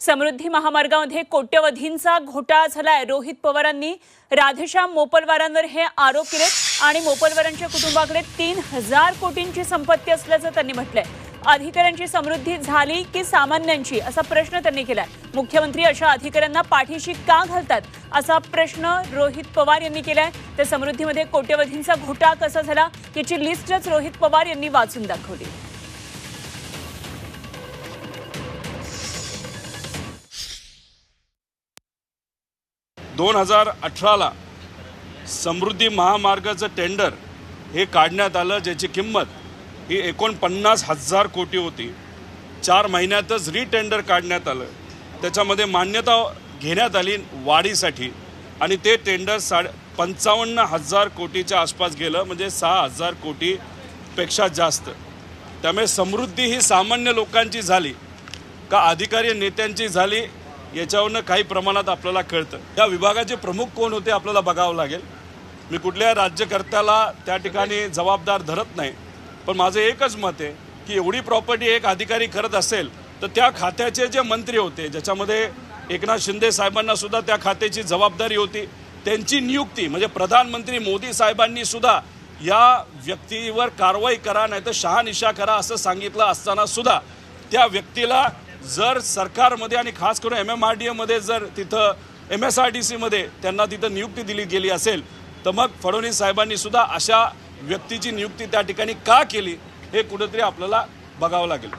समृद्धी महामार्गामध्ये कोट्यवधींचा घोटाळा झालाय. रोहित पवारांनी राधेश्याम मोपलवारांवर हे आरोप केले आणि मोपलवारांच्या कुटुंबाकडे तीन हजार कोटींची संपत्ती असल्याचं त्यांनी म्हटलंय. अधिकाऱ्यांची समृद्धी झाली की सामान्यांची? असा प्रश्न त्यांनी केलाय. मुख्यमंत्री अशा अधिकाऱ्यांना पाठीशी का घालतात? असा प्रश्न रोहित पवार यांनी केलाय. तर समृद्धीमध्ये कोट्यवधींचा घोटाळा कसा झाला? याची लिस्टच रोहित पवार यांनी वाचून दाखवली. दोन हजार अठराला समृद्धी महामार्गाचं टेंडर हे काढण्यात आलं ज्याची किंमत ही एकोणपन्नास हजार कोटी होती. चार महिन्यातच रिटेंडर काढण्यात आलं. त्याच्यामध्ये मान्यता घेण्यात आली वाढीसाठी. आणि ते टेंडर साडे पंचावन्न हजार कोटीच्या आसपास गेलं म्हणजे सहा हजार कोटीपेक्षा जास्त. त्यामुळे समृद्धी ही सामान्य लोकांची झाली का अधिकारी नेत्यांची झाली याच्यावरनं काही प्रमाणात आपल्याला कळतं. या विभागाचे प्रमुख कोण होते आपल्याला बघावं लागेल. मी कुठल्या राज्यकर्त्याला त्या ठिकाणी जबाबदार धरत नाही. पण माझं एकच मत आहे की एवढी प्रॉपर्टी एक अधिकारी करत असेल तर त्या खात्याचे जे मंत्री होते ज्याच्यामध्ये एकनाथ शिंदे साहेबांना सुद्धा त्या खात्याची जबाबदारी होती त्यांची नियुक्ती म्हणजे प्रधानमंत्री मोदी साहेबांनी सुद्धा या व्यक्तीवर कारवाई करा नाही तर शहानिशा करा असं सांगितलं असताना सुद्धा त्या व्यक्तीला जर सरकारमध्ये आणि खास करून एम एम आर डी एमध्ये जर तिथं एम एस आर डी सीमध्ये त्यांना तिथं नियुक्ती दिली गेली असेल तर मग फडणवीस साहेबांनी सुद्धा अशा व्यक्तीची नियुक्ती त्या ठिकाणी का केली हे कुठेतरी आपल्याला बघावं लागेल.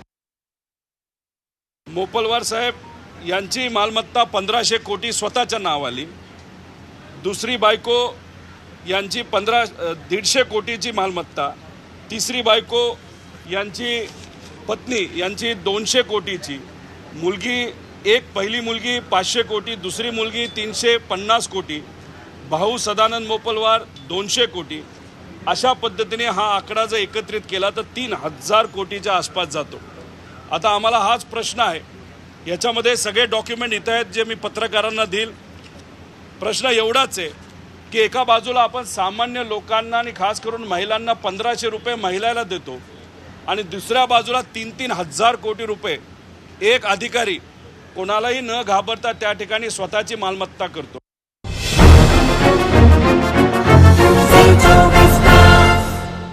मोपलवार साहेब यांची मालमत्ता पंधराशे कोटी स्वतःच्या नावाली. दुसरी बायको यांची पंधरा दीडशे कोटीची मालमत्ता. तिसरी बायको यांची पत्नी यांची दोनशे कोटीची. मुलगी एक पहिली मुलगी पाचशे कोटी दुसरी मुलगी तीनशे पन्नास कोटी भाऊ सदानंद मोपलवार दोनशे कोटी. अशा पद्धतीने हा आकडा जर एकत्रित केला तर तीन हजार कोटीच्या आसपास जातो. आता आम्हाला हाच प्रश्न आहे. याच्यामध्ये सगळे डॉक्युमेंट इथं आहेत जे मी पत्रकारांना देईल. प्रश्न एवढाच आहे की एका बाजूला आपण सामान्य लोकांना आणि खास करून महिलांना पंधराशे रुपये महिलाला देतो आणि दुसऱ्या बाजूला तीन तीन हजार कोटी रुपये एक अधिकारी कोणालाही न घाबरता त्या ठिकाणी स्वतःची मालमत्ता करतो.